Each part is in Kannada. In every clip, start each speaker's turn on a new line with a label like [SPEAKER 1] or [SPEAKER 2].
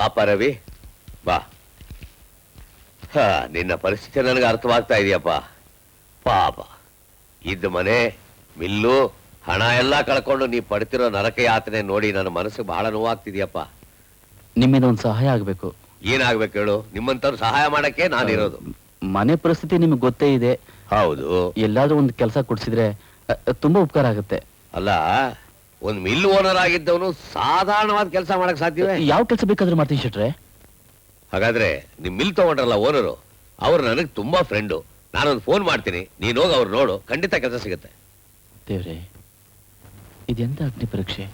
[SPEAKER 1] ಬಾಪ ರವಿ ಬಾ. ಹಾ ನಿನ್ನ ಪರಿಸ್ಥಿತಿ ನನಗೆ ಅರ್ಥವಾಗ್ತಾ ಇದೆಯಪ್ಪ. ಪಾಪ. ಇದ್ದ ಮನೆ ಮಿಲ್ಲು ಹಣ ಎಲ್ಲ ಕಳ್ಕೊಂಡು ನೀ ಪಡ್ತಿರೋ ನರಕ ಯಾತನೆ ನೋಡಿ ನನ್ನ ಮನಸ್ಸು ಬಹಳ ನೋವಾಗ್ತಿದ್ಯಪ್ಪ.
[SPEAKER 2] ನಿಮ್ಮಿಂದ ಒಂದು ಸಹಾಯ ಆಗಬೇಕು.
[SPEAKER 1] ಏನಾಗ್ಬೇಕು ಹೇಳು? ನಿಮ್ಮಂತವ್ರು ಸಹಾಯ ಮಾಡಕ್ಕೆ ನಾನಿರೋದು.
[SPEAKER 2] ಮನೆ ಪರಿಸ್ಥಿತಿ ನಿಮ್ಗೆ ಗೊತ್ತೇ ಇದೆ.
[SPEAKER 1] ಹೌದು.
[SPEAKER 2] ಎಲ್ಲಾದ್ರೂ ಒಂದು ಕೆಲಸ ಕೊಡಿಸಿದ್ರೆ ಅ, ಅ, ತುಂಬಾ ಉಪಕಾರ ಆಗುತ್ತೆ.
[SPEAKER 1] ಅಲ್ಲ ಒಂದ್ ಮಿಲ್ ಓನರ್ ಆಗಿದ್ದವನು ಸಾಧಾರಣವಾದ ಕೆಲಸ ಮಾಡಕ್ ಸಾಧ್ಯವೇ?
[SPEAKER 2] ಯಾವ ಕೆಲಸ ಬೇಕಾದ್ರೂ ಮಾಡ್ತೀನಿ ಶೆಟ್ರೆ.
[SPEAKER 1] ಹಾಗಾದ್ರೆ ನಿಮ್ ಮಿಲ್ ತಗೊಂಡ್ರಲ್ಲ ಓನರು ಅವ್ರು ನನಗೆ ತುಂಬಾ ಫ್ರೆಂಡು ನಾನೊಂದು ಫೋನ್ ಮಾಡ್ತೀನಿ ನೀನ್ ಹೋಗಿ ಅವ್ರು ನೋಡು ಖಂಡಿತ ಕೆಲಸ ಸಿಗುತ್ತೆ.
[SPEAKER 2] ದೇವ್ರೆ ಇದೆಂತ ಅಗ್ನಿ ಪರೀಕ್ಷೆ?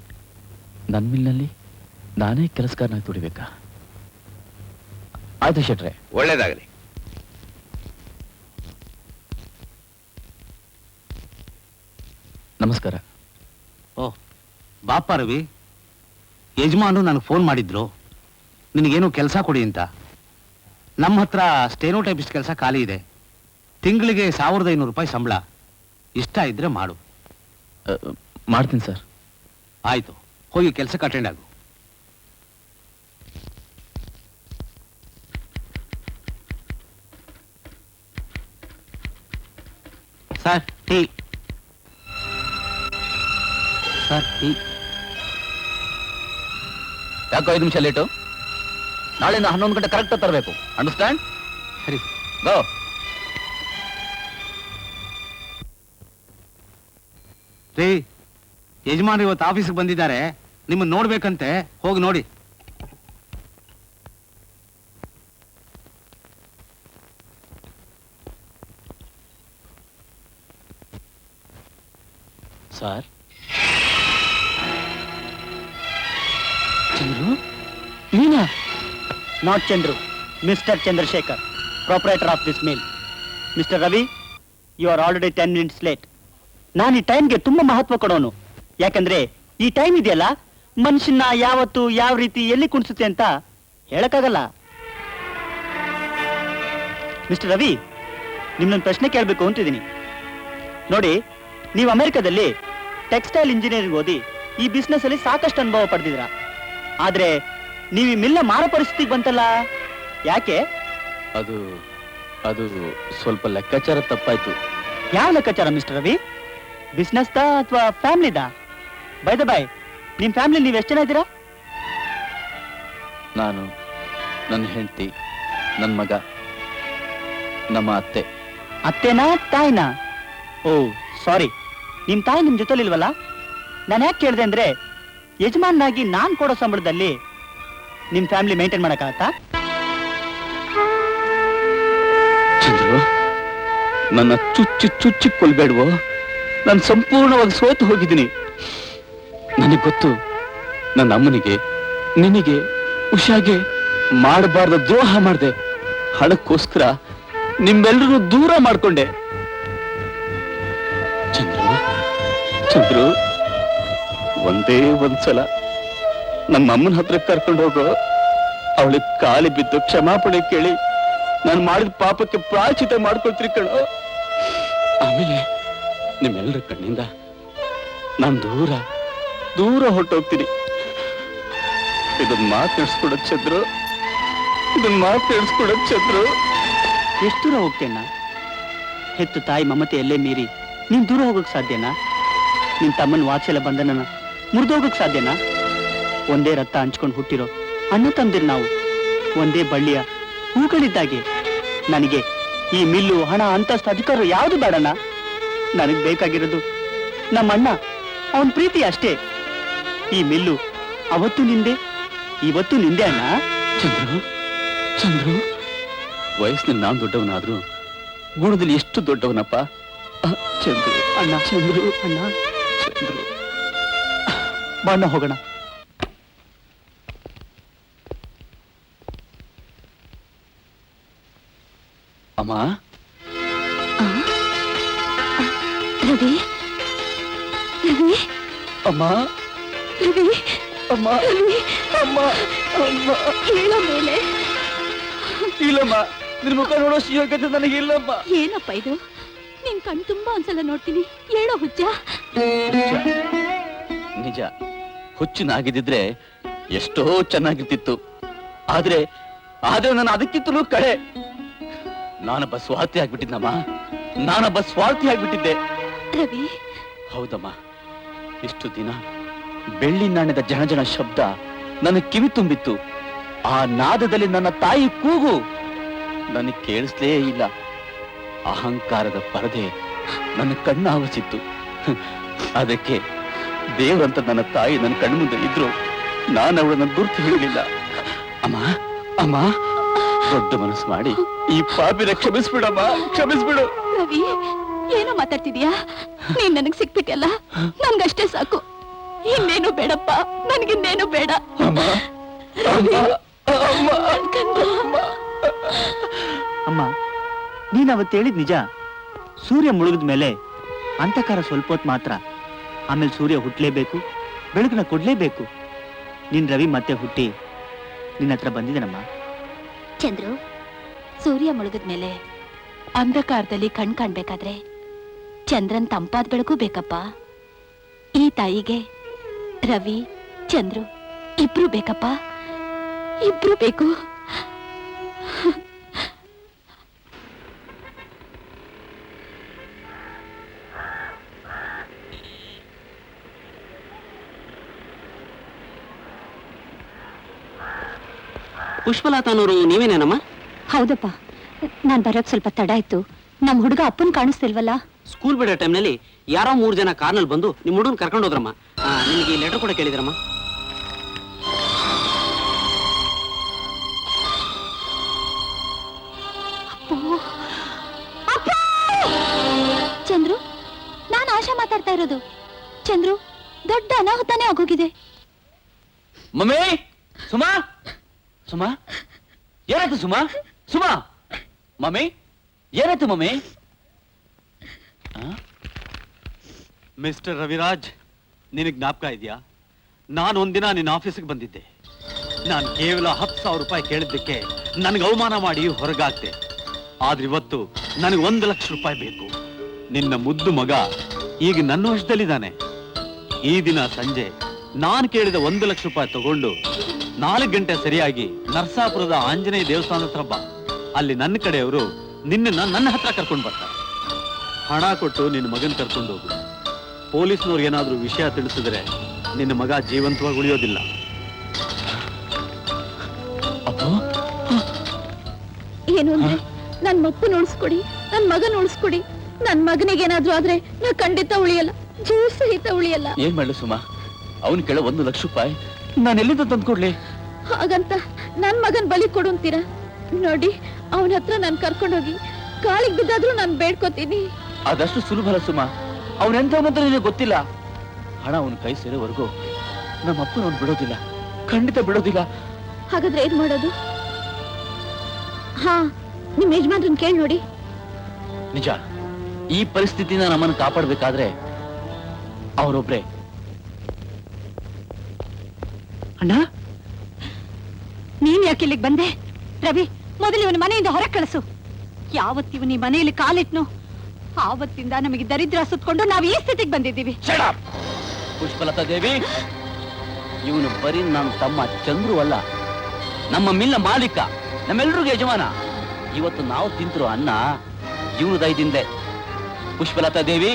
[SPEAKER 2] ನನ್ನ ಮಿಲ್ನಲ್ಲಿ ನಾನೇ ಕೆಲಸಗಾರನಾಗಿ ದುಡಿಬೇಕಾ? ಆಯ್ತು ಶೆಟ್ರೆ.
[SPEAKER 1] ಒಳ್ಳೇದಾಗಲಿ.
[SPEAKER 2] ನಮಸ್ಕಾರ.
[SPEAKER 3] ಓ ಬಾಪ ರವಿ ಯಜಮಾನರು ನನಗೆ ಫೋನ್ ಮಾಡಿದ್ರು. ನಿನಗೇನು ಕೆಲಸ ಕೊಡಿ ಅಂತ. ನಮ್ಮ ಹತ್ರ ಸ್ಟೇನೋ ಟೈಪಿಸ್ಟ್ ಕೆಲಸ ಖಾಲಿ ಇದೆ. ತಿಂಗಳಿಗೆ ಸಾವಿರದ ಐನೂರು ರೂಪಾಯಿ ಸಂಬಳ. ಇಷ್ಟ ಇದ್ರೆ ಮಾಡು.
[SPEAKER 2] ಮಾಡ್ತೀನಿ ಸರ್.
[SPEAKER 3] ಆಯ್ತು ಹೋಗಿ ಕೆಲಸಕ್ಕೆ ಅಟೆಂಡ್ ಆಗು. Sir tea. Sir tea.
[SPEAKER 2] ಯಾಕೋ ಐದು ನಿಮಿಷ ಲೇಟು ನಾಳೆಯಿಂದ ಹನ್ನೊಂದು ಗಂಟೆ ಕರೆಕ್ಟ್ ತರಬೇಕು. ಅಂಡರ್ಸ್ಟ್ಯಾಂಡ್
[SPEAKER 3] ಸರಿ.
[SPEAKER 2] ಗೋ
[SPEAKER 3] ರೀ ಯಜಮಾನ್ರು ಇವತ್ತು ಆಫೀಸ್ಗೆ ಬಂದಿದ್ದಾರೆ. ನಿಮ್ಮನ್ನ ನೋಡ್ಬೇಕಂತೆ. ಹೋಗಿ ನೋಡಿ.
[SPEAKER 2] Sir Chandru? Neena?
[SPEAKER 4] Not Chandru. Mister Chandrashekhar, proprietor of this mail. Mister Ravi, you are already ten minutes late. ನಾನು ಈ ಟೈಮ್ಗೆ ತುಂಬಾ ಮಹತ್ವ ಕೊಡೋನು. ಯಾಕಂದ್ರೆ ಈ ಟೈಮ್ ಇದೆಯಲ್ಲ, ಮನುಷ್ಯನ ಯಾವತ್ತು ಯಾವ ರೀತಿ ಎಲ್ಲಿ ಕುಣಿಸುತ್ತೆ ಅಂತ ಹೇಳಕ್ಕಾಗಲ್ಲ. ಮಿಸ್ಟರ್ ರವಿ, ನಿಮ್ನೊಂದು ಪ್ರಶ್ನೆ ಕೇಳಬೇಕು ಅಂತಿದ್ದೀನಿ. ನೋಡಿ, ನೀವು ಅಮೆರಿಕದಲ್ಲಿ ಟೆಕ್ಸ್ಟೈಲ್ ಇಂಜಿನಿಯರಿಂಗ್ ಓದಿ ಈ ಬಿಸ್ನೆಸ್ ಅಲ್ಲಿ ಸಾಕಷ್ಟು ಅನುಭವ ಪಡೆದಿದ್ರ ಆದ್ರೆ ನೀವು ಈ ಮಿಲ್ಲ ಮಾರೋ ಪರಿಸ್ಥಿತಿಗೆ ಬಂತಲ್ಲ? ಯಾಕೆ?
[SPEAKER 2] ಅದು ಅದು ಸ್ವಲ್ಪ ಲೆಕ್ಕಾಚಾರ ತಪ್ಪಾಯ್ತು.
[SPEAKER 4] ಯಾವ ಲೆಕ್ಕಾಚಾರ ಮಿಸ್ಟರ್ ರವಿ? ಬಿಸ್ನೆಸ್ ದಾ ಅಥವಾ ಫ್ಯಾಮಿಲಿ ದಾ ಬೈ ದ ಬೈ ನಿಮ್ ಫ್ಯಾಮಿಲಿ ನೀವು ಎಷ್ಟು ಜನ ಇದ್ದೀರಾ?
[SPEAKER 2] ನಾನು ನನ್ನ ಹೆಂಡತಿ ನನ್ನ ಮಗ ನಮ್ಮ ಅತ್ತೆ.
[SPEAKER 4] ಅತ್ತೆನಾ ತಾಯಿನಾ? ಓ ಸಾರಿ ನಿಮ್ ತಾಯಿ ನಿಮ್ ಜೊತೆಲಿಲ್ವಲ್ಲ? ನಾನು ಯಾಕೆ ಕೇಳಿದೆ ಅಂದ್ರೆ ಯಜಮಾನಾಗಿ ನಾನ್ ಕೊಡೋ ಸಂಬಳದಲ್ಲಿ ನಿಮ್ ಫ್ಯಾಮಿಲಿ ಮೇಂಟೈನ್ ಮಾಡಕ್ಕಾಗತ್ತಾ?
[SPEAKER 2] ಚಂದ್ರು, ನನ್ನ ಚುಚ್ಚಿ ಚುಚ್ಚಿ ಕೊಲ್ಬೇಡ್ವೋ? ನಾನು ಸಂಪೂರ್ಣವಾಗಿ ಸೋತು ಹೋಗಿದ್ದೀನಿ. ನನಗೆ ಗೊತ್ತು, ನನ್ನ ಅಮ್ಮನಿಗೆ, ನಿನಗೆ ಹುಷಾಗೆ ಮಾಡಬಾರ್ದ ದ್ರೋಹ ಮಾಡಿದೆ. ಹಣಕ್ಕೋಸ್ಕರ ನಿಮ್ಮೆಲ್ಲರೂ ದೂರ ಮಾಡ್ಕೊಂಡೆ. ಚಂದ್ರು ಚಂದ್ರು ಒಂದೇ ಒಂದ್ಸಲ. ನಮ್ಮ ಅಮ್ಮನ ಹತ್ರ ಕರ್ಕೊಂಡು ಹೋಗೋ. ಅವಳಿಗೆ ಕಾಲಿ ಬಿದ್ದು ಕ್ಷಮಾಪಣೆ ಕೇಳಿ. ನಾನು ಮಾಡಿದ ಪಾಪಕ್ಕೆ ಪ್ರಾಚಿತ ಮಾಡ್ಕೊಳ್ತೀರಿ ಕಣೋ. ಆಮೇಲೆ ನಿಮ್ಮೆಲ್ಲರ ಕಣ್ಣಿಂದ ನಾನು ದೂರ ದೂರ ಹೊರಟೋಗ್ತೀನಿ. ಇದನ್ನ ಮಾತಾಡ್ಸ್ಕೊಡಕ್ ಚಂದ್ರು ಇದನ್ನ ಮಾತಾಡ್ಸ್ಕೊಡಕ್ ಚಂದ್ರು
[SPEAKER 4] ಎಷ್ಟು ದೂರ ಹೋಗ್ತೇನ ಹೆತ್ತು ತಾಯಿ ಮಮತೆ ಎಲ್ಲೇ ಮೀರಿ ನೀನ್ ದೂರ ಹೋಗಕ್ ಸಾಧ್ಯನಾ? ನಿನ್ ತಮ್ಮನ ವಾತ್ಸಲ್ಯ ಬಂಧನನ ಮುರಿದೋಗಕ್ ಸಾಧ್ಯನಾ? ಒಂದೇ ರಕ್ತ ಹಂಚ್ಕೊಂಡು ಹುಟ್ಟಿರೋ ಅಣ್ಣ ತಂದಿರ್ ನಾವು. ಒಂದೇ ಬಳ್ಳಿಯ ಹೂಗಳಿದ್ದಾಗೆ. ನನಗೆ ಈ ಮಿಲ್ಲು ಹಣ ಅಂತಸ್ತು ಅಧಿಕಾರ ಯಾವುದು ಬೇಡಣ್ಣ ನನಗ್ ಬೇಕಾಗಿರೋದು ನಮ್ಮಣ್ಣ ಅವನ ಪ್ರೀತಿ ಅಷ್ಟೇ. ಈ ಮಿಲ್ಲು ಅವತ್ತು ನಿಂದೆ ಇವತ್ತು ನಿಂದೆ ಅಣ್ಣ.
[SPEAKER 2] ಚಂದ್ರು ಚಂದ್ರು. ವಯಸ್ಸಿನಲ್ಲಿ ನಾನ್ ದೊಡ್ಡವನಾದ್ರೂ ಗುಣದಲ್ಲಿ ಎಷ್ಟು ದೊಡ್ಡವನಪ್ಪ? ಚಂದ್ರು
[SPEAKER 4] ಅಣ್ಣ
[SPEAKER 2] ಚಂದ್ರು
[SPEAKER 4] ಅಣ್ಣ.
[SPEAKER 2] ಚಂದ್ರು.
[SPEAKER 4] ಬಣ್ಣ ಹೋಗೋಣ.
[SPEAKER 2] ಅಮ್ಮ?
[SPEAKER 5] ರವಿ? ರವಿ?
[SPEAKER 2] ಅಮ್ಮ?
[SPEAKER 5] ರವಿ?
[SPEAKER 2] ಅಮ್ಮ?
[SPEAKER 5] ರವಿ?
[SPEAKER 2] ಅಮ್ಮ? ಅಮ್ಮ?
[SPEAKER 5] ಹೇಳೋ ಮೇಲೆ.
[SPEAKER 2] ಇಲ್ಲಮ್ಮ ನಿನ್ ಮುಖ ನೋಡೋ ಯೋಗ್ಯತೆ ನನಗಿಲ್ಲಮ್ಮ
[SPEAKER 5] ಏನಪ್ಪ ಇದು? ನಿನ್ ಕಣ್ ತುಂಬಾ ಒಂದ್ಸಲ ನೋಡ್ತೀನಿ. ಹೇಳೋ ಹುಚ್ಚ?
[SPEAKER 2] ನಿಜ. ಹುಚ್ಚಿನಾಗಿದ್ದಿದ್ರೆ ಎಷ್ಟೋ ಚೆನ್ನಾಗಿರ್ತಿತ್ತು. ಆದ್ರೆ ಆದ್ರೆ ನಾನು ಅದಕ್ಕಿಂತಲೂ ಕಳೆ. ನಾನೊಬ್ಬ ಸ್ವಾರ್ಥಿ ಆಗ್ಬಿಟ್ಟಿದ್ನಮ್ಮ. ನಾನೊಬ್ಬ ಸ್ವಾರ್ಥಿ ಆಗ್ಬಿಟ್ಟಿದ್ದೆ.
[SPEAKER 5] ರವಿ.
[SPEAKER 2] ಹೌದಮ್ಮ. ಇಷ್ಟು ದಿನ ಬೆಳ್ಳಿ ನಾಣ್ಯದ ಜನಜನ ಶಬ್ದ ನನ್ನ ಕಿವಿ ತುಂಬಿತ್ತು. ಆ ನಾದದಲ್ಲಿ ನನ್ನ ತಾಯಿ ಕೂಗು. ನನಗೆ ಕೇಳಿಸ್ಲೇ ಇಲ್ಲ. ಅಹಂಕಾರದ ಪರದೆ ನನ್ನ ಕಣ್ಣಾವಚಿತ್ತು ಅದಕ್ಕೆ ದೇವ್ರಂತ ನನ್ನ ತಾಯಿ ನನ್ನ ಕಣ್ಮುಂದೆ ಇದ್ರು ನಾನು ಅವಳನ್ನ ಗುರ್ತು ಹೇಳಲಿಲ್ಲ ಅಮ್ಮ ಅಮ್ಮ ದೊಡ್ಡ ಮನಸ್ಸು ಮಾಡಿ ಈ ಪಾಪಿನ ಕ್ಷಮಿಸ್ಬಿಡಮ್ಮ ಕ್ಷಮಿಸ್ಬಿಡು.
[SPEAKER 5] ರವಿ ಏನೋ ಮಾತಾಡ್ತಿದ್ಯಾ? ನೀನ್ ನನಗ್ ಸಿಕ್ಬಿಟ್ಟಲ್ಲ ನನ್ಗಷ್ಟೇ ಸಾಕು. ಇನ್ನೇನು ಬೇಡಪ್ಪ ನನ್ಗಿನ್ನೇನು ಬೇಡ.
[SPEAKER 2] ಅಮ್ಮ ಅಮ್ಮ ಅಮ್ಮ
[SPEAKER 5] ನನ್ ಕಂದ.
[SPEAKER 4] ಅಮ್ಮ ನೀನ್ ಅವತ್ತು ಹೇಳಿದ್ ನಿಜ. ಸೂರ್ಯ ಮುಳುಗಿದ ಮೇಲೆ ಅಂತಕಾರ ಸ್ವಲ್ಪ ಹೊತ್ತು ಮಾತ್ರ. ಆಮೇಲೆ ಸೂರ್ಯ ಹುಟ್ಟಲೇಬೇಕು ಬೆಳಕನ್ನ ಕೊಡಲೇಬೇಕು. ನಿನ್ ರವಿ ಮತ್ತೆ ಹುಟ್ಟಿ. ನಿನ್ನ ಹತ್ರ ಬಂದಿದ್ದಾನಮ್ಮ
[SPEAKER 5] ಚಂದ್ರು, ಸೂರ್ಯ ಮುಳುಗಿದ್ಮೇಲೆ ಅಂಧಕಾರದಲ್ಲಿ ಕಣ್ ಕಾಣ್ಬೇಕಾದ್ರೆ ಚಂದ್ರನ್ ತಂಪಾದ ಬೆಳಕು ಬೇಕಪ್ಪ. ಈ ತಾಯಿಗೆ ರವಿ, ಚಂದ್ರು ಇಬ್ರು ಬೇಕಪ್ಪ. ಇಬ್ರು ಬೇಕು.
[SPEAKER 4] ಪುಷ್ಪಲತಾನವರು ನೀವೇನೇನಮ್ಮ?
[SPEAKER 5] ಹೌದಪ್ಪ. ನಾನ್ ಬರೋಕ್ ಸ್ವಲ್ಪ ತಡ ಆಯ್ತು. ನಮ್ ಹುಡುಗ ಅಪ್ಪನ್ ಕಾಣಿಸ್ತಿಲ್ವಲ್ಲ?
[SPEAKER 4] ಸ್ಕೂಲ್ ಬಿಡೋ ಟೈಮ್ನಲ್ಲಿ ಯಾರೋ ಮೂರು ಜನ ಕಾರ್ನಲ್ಲಿ ಬಂದು ನಿಮ್ಮ ಹುಡುಗನ್ ಕರ್ಕೊಂಡು ಹೋದ್ರಮ್ಮ. ಆ, ನಿಮಗೆ ಈ ಲೆಟರ್ ಕೂಡ ಕೇಳಿದ್ರಮ್ಮ.
[SPEAKER 5] ಚಂದ್ರು ನಾನು ಆಶಾ ಮಾತಾಡ್ತಾ ಇರೋದು. ಚಂದ್ರು ದೊಡ್ಡ ಅನಾಹುತಾನೇ ಆಗೋಗಿದೆ.
[SPEAKER 2] ಮಮ್ಮಿ ಸುಮಾ ಸುಮಾ? ಏನಾಯ್ತು ಸುಮಾ? ಸುಮಾ? ಮಮ್ಮಿ? ಏನಾಯ್ತು ಮಮ್ಮಿ?
[SPEAKER 3] ಮಿಸ್ಟರ್ ರವಿರಾಜ್, ನಿನಗೆ ಜ್ಞಾಪಕ ಇದೆಯಾ? ನಾನು ಒಂದಿನ ನಿನ್ನ ಆಫೀಸಿಗೆ ಬಂದಿದ್ದೆ. ನಾನು ಕೇವಲ ಹತ್ತು ಸಾವಿರ ರೂಪಾಯಿ ಕೇಳಿದ್ದಕ್ಕೆ ನನಗೆ ಅವಮಾನ ಮಾಡಿ ಹೊರಗಾಗ್ದೆ. ಆದ್ರೆ ಇವತ್ತು ನನಗೆ ಒಂದು ಲಕ್ಷ ರೂಪಾಯಿ ಬೇಕು. ನಿನ್ನ ಮುದ್ದು ಮಗ ಈಗ ನನ್ನ ವಶದಲ್ಲಿದ್ದಾನೆ. ಈ ದಿನ ಸಂಜೆ ನಾನು ಕೇಳಿದ ಒಂದು ಲಕ್ಷ ರೂಪಾಯಿ ತಗೊಂಡು ನಾಲ್ಕು ಗಂಟೆ ಸರಿಯಾಗಿ ನರಸಾಪುರದ ಆಂಜನೇಯ ದೇವಸ್ಥಾನದ ಹತ್ರ ಬಾ. ಅಲ್ಲಿ ನನ್ನ ಕಡೆಯವರು ನಿನ್ನನ್ನ ನನ್ನ ಹತ್ರ ಕರ್ಕೊಂಡು ಬರ್ತಾರೆ. ಹಣ ಕೊಟ್ಟು ನಿನ್ನ ಮಗನ್ ಕರ್ಕೊಂಡು ಹೋಗು. ಪೊಲೀಸ್ನವ್ರು ಏನಾದರೂ ವಿಷಯ ತಿಳಿಸಿದ್ರೆ ನಿನ್ನ ಮಗ ಜೀವಂತವಾಗಿ ಉಳಿಯೋದಿಲ್ಲ.
[SPEAKER 2] ಅಪ್ಪು?
[SPEAKER 5] ಏನು ಅಂದ್ರೆ? ನನ್ ಮಪ್ಪನ ಉಳಿಸ್ಕೊಡಿ ನನ್ ಮಗನ ಉಳಿಸ್ಕೊಡಿ. ನನ್ ಮಗನಿಗೇನಾದ್ರೂ ಆದ್ರೆ ನಾ ಖಂಡಿತ ಉಳಿಯಲ್ಲ ಜೀವ ಸಹಿತ ಉಳಿಯಲ್ಲ.
[SPEAKER 2] ಏನ್ ಮಾಡ್ಲಿ ಸುಮಾ? ಅವನ್ ಕೇಳ ಒಂದು ಲಕ್ಷ ರೂಪಾಯಿ ನಾನು ಎಲ್ಲಿಂದ ತಂದ್ಕೊಡ್ಲಿ
[SPEAKER 5] ಹಾಗಂತ ನನ್ ಮಗನ್ ಬಲಿ ಕೊಡು ಅಂತೀರಾ? ನೋಡಿ ಅವನ ಹತ್ರ ನಾನ್ ಕರ್ಕೊಂಡೋಗಿ ಕಾಳಿಗೆ ಬಿದ್ದಾದ್ರೂ ನಾನು ಬೇಡ್ಕೋತೀನಿ.
[SPEAKER 2] ಅದಷ್ಟು ಸುಲಭ ಸುಮಾ. ಅವನೆಂಥವನಂತ ನಿನಗೆ ಗೊತ್ತಿಲ್ಲ? ಹಣ ಅವನ ಕೈ ಸೇರೋವರೆಗೂ ನಮ್ಮ ಅಪ್ಪನ ಅವ್ನು ಬಿಡೋದಿಲ್ಲ. ಖಂಡಿತ ಬಿಡೋದಿಲ್ಲ.
[SPEAKER 5] ಹಾಗಾದ್ರೆ ಏನ್ ಮಾಡೋದು? ಹಾ ನಿಮ್ ಯಜಮಾನ್ರನ್ ಕೇಳಿ ನೋಡಿ.
[SPEAKER 2] ನಿಜ. ಈ ಪರಿಸ್ಥಿತಿನ ನಮ್ಮನ್ನು ಕಾಪಾಡ್ಬೇಕಾದ್ರೆ ಅವರೊಬ್ರೆ
[SPEAKER 5] ನೀನ್ ಯಾಕೆ ಇಲ್ಲಿಗೆ ಬಂದೆ? ರವಿ, ಮೊದಲು ಇವನ ಮನೆಯಿಂದ ಹೊರಗೆ ಕಳಿಸು. ಯಾವತ್ತಿವ ನೀ ಮನೆಯಲ್ಲಿ ಕಾಲಿಟ್ನು? ಆವತ್ತಿಂದ ನಮಗೆ ದರಿದ್ರ ಸುತ್ಕೊಂಡು ನಾವು ಈ ಸ್ಥಿತಿಗೆ ಬಂದಿದ್ದೀವಿ!
[SPEAKER 2] ಪುಷ್ಪಲತಾ ದೇವಿ, ಇವನು ಬರೀ ನನ್ನ ತಮ್ಮ ಚಂದ್ರು ಅಲ್ಲ. ನಮ್ಮ ಮಿಲ್ಲ ಮಾಲೀಕ, ನಮ್ಮೆಲ್ರಿಗೂ ಯಜಮಾನ. ಇವತ್ತು ನಾವು ತಿಂತಿರೋ ಅನ್ನ ಇವನು ದಯದಿಂದೆ ಪುಷ್ಪಲತಾ ದೇವಿ,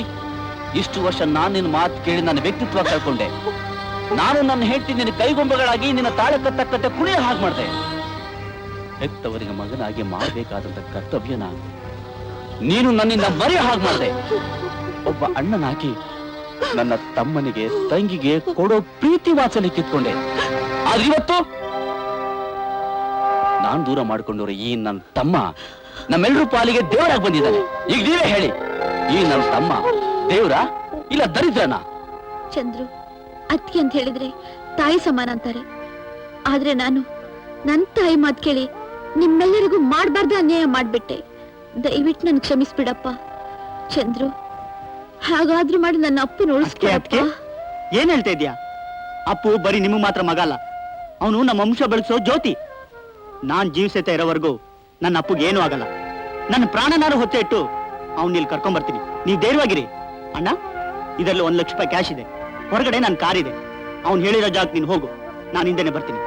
[SPEAKER 2] ಇಷ್ಟು ವರ್ಷ ನಾನು ನಿನ್ನ ಮಾತು ಕೇಳಿ ನನ್ನ ವ್ಯಕ್ತಿತ್ವ ಕಳ್ಕೊಂಡೆ. ನಾನು ನನ್ನ ಹೆಂಡತಿ ನಿನ್ನ ಕೈಗೊಂಬೆಗಳಾಗಿ ನಿನ್ನ ತಾಳೆ ತಕ್ಕಂತೆ ಕುಣಿಯ ಹಾಗೆ ಮಾಡಿದೆ. ಹೆತ್ತವರಿಗೆ ಮಗನಾಗಿ ಮಾಡಬೇಕಾದಂತ ಕರ್ತವ್ಯನ ನೀನು ನನ್ನಿಂದ ಮರೆಯ ಹಾಗೆ ಮಾಡಿದೆ. ಒಬ್ಬ ಅಣ್ಣನಾಗಿ ನನ್ನ ತಮ್ಮನಿಗೆ, ತಂಗಿಗೆ ಕೊಡೋ ಪ್ರೀತಿ ವಾತ್ಸಲ್ಯ ಕಿತ್ಕೊಂಡೆ. ಆದ್ರೆ ಇವತ್ತು ನಾನು ದೂರ ಮಾಡ್ಕೊಂಡವ್ರೆ ಈ ನನ್ನ ತಮ್ಮ ನಮ್ಮೆಲ್ಲರೂ ಪಾಲಿಗೆ ದೇವರಾಗಿ ಬಂದಿದ್ದಾನೆ. ಈಗ ನೀವೇ ಹೇಳಿ, ಈ ನನ್ನ ತಮ್ಮ ದೇವ್ರ ಇಲ್ಲ ದರಿದ್ರನ?
[SPEAKER 5] ಚಂದ್ರು ಅತ್ಗೆ ಅಂತ ಹೇಳಿದ್ರೆ ತಾಯಿ ಸಮಾನ ಅಂತಾರೆ. ಆದ್ರೆ ನಾನು ನನ್ ತಾಯಿ ಮಾತ್ ಕೇಳಿ ನಿಮ್ಮೆಲ್ಲರಿಗೂ ಮಾಡಬಾರ್ದು ಅನ್ಯಾಯ ಮಾಡ್ಬಿಟ್ಟೆ. ದಯವಿಟ್ಟು ನನ್ ಕ್ಷಮಿಸ್ಬಿಡಪ್ಪ. ಚಂದ್ರು, ಹಾಗಾದ್ರೂ ಮಾಡಿ ನನ್ನ ಅಪ್ಪನ
[SPEAKER 4] ಅದ್ಕೆ? ಏನ್ ಹೇಳ್ತಾ ಇದ್ಯಾ ಅಪ್ಪು ಬರೀ ನಿಮಗ್ ಮಾತ್ರ ಮಗ ಅಲ್ಲ. ಅವನು ನಮ್ಮ ವಂಶ ಬೆಳೆಸೋ ಜ್ಯೋತಿ. ನಾನ್ ಜೀವಿಸತ ಇರೋವರೆಗೂ ನನ್ನ ಅಪ್ಪಗೆ ಏನೂ ಆಗಲ್ಲ. ನನ್ನ ಪ್ರಾಣನಾರು ಹೊತ್ತೆ ಇಟ್ಟು ಅವ್ನ ಇಲ್ಲಿ ಕರ್ಕೊಂಡ್ ಬರ್ತೀನಿ ನೀವು ಧೈರ್ಯವಾಗಿರಿ. ಅಣ್ಣ, ಇದರಲ್ಲಿ ಒಂದ್ ಲಕ್ಷ ರೂಪಾಯಿ ಕ್ಯಾಶ್ ಇದೆ. ಹೊರಗಡೆ ನನ್ನ ಕಾರಿದೆ. ಅವನು ಹೇಳಿರೋ ಜಾಗ ನೀನು ಹೋಗು. ನಾನು ಹಿಂದೆನೆ ಬರ್ತೀನಿ.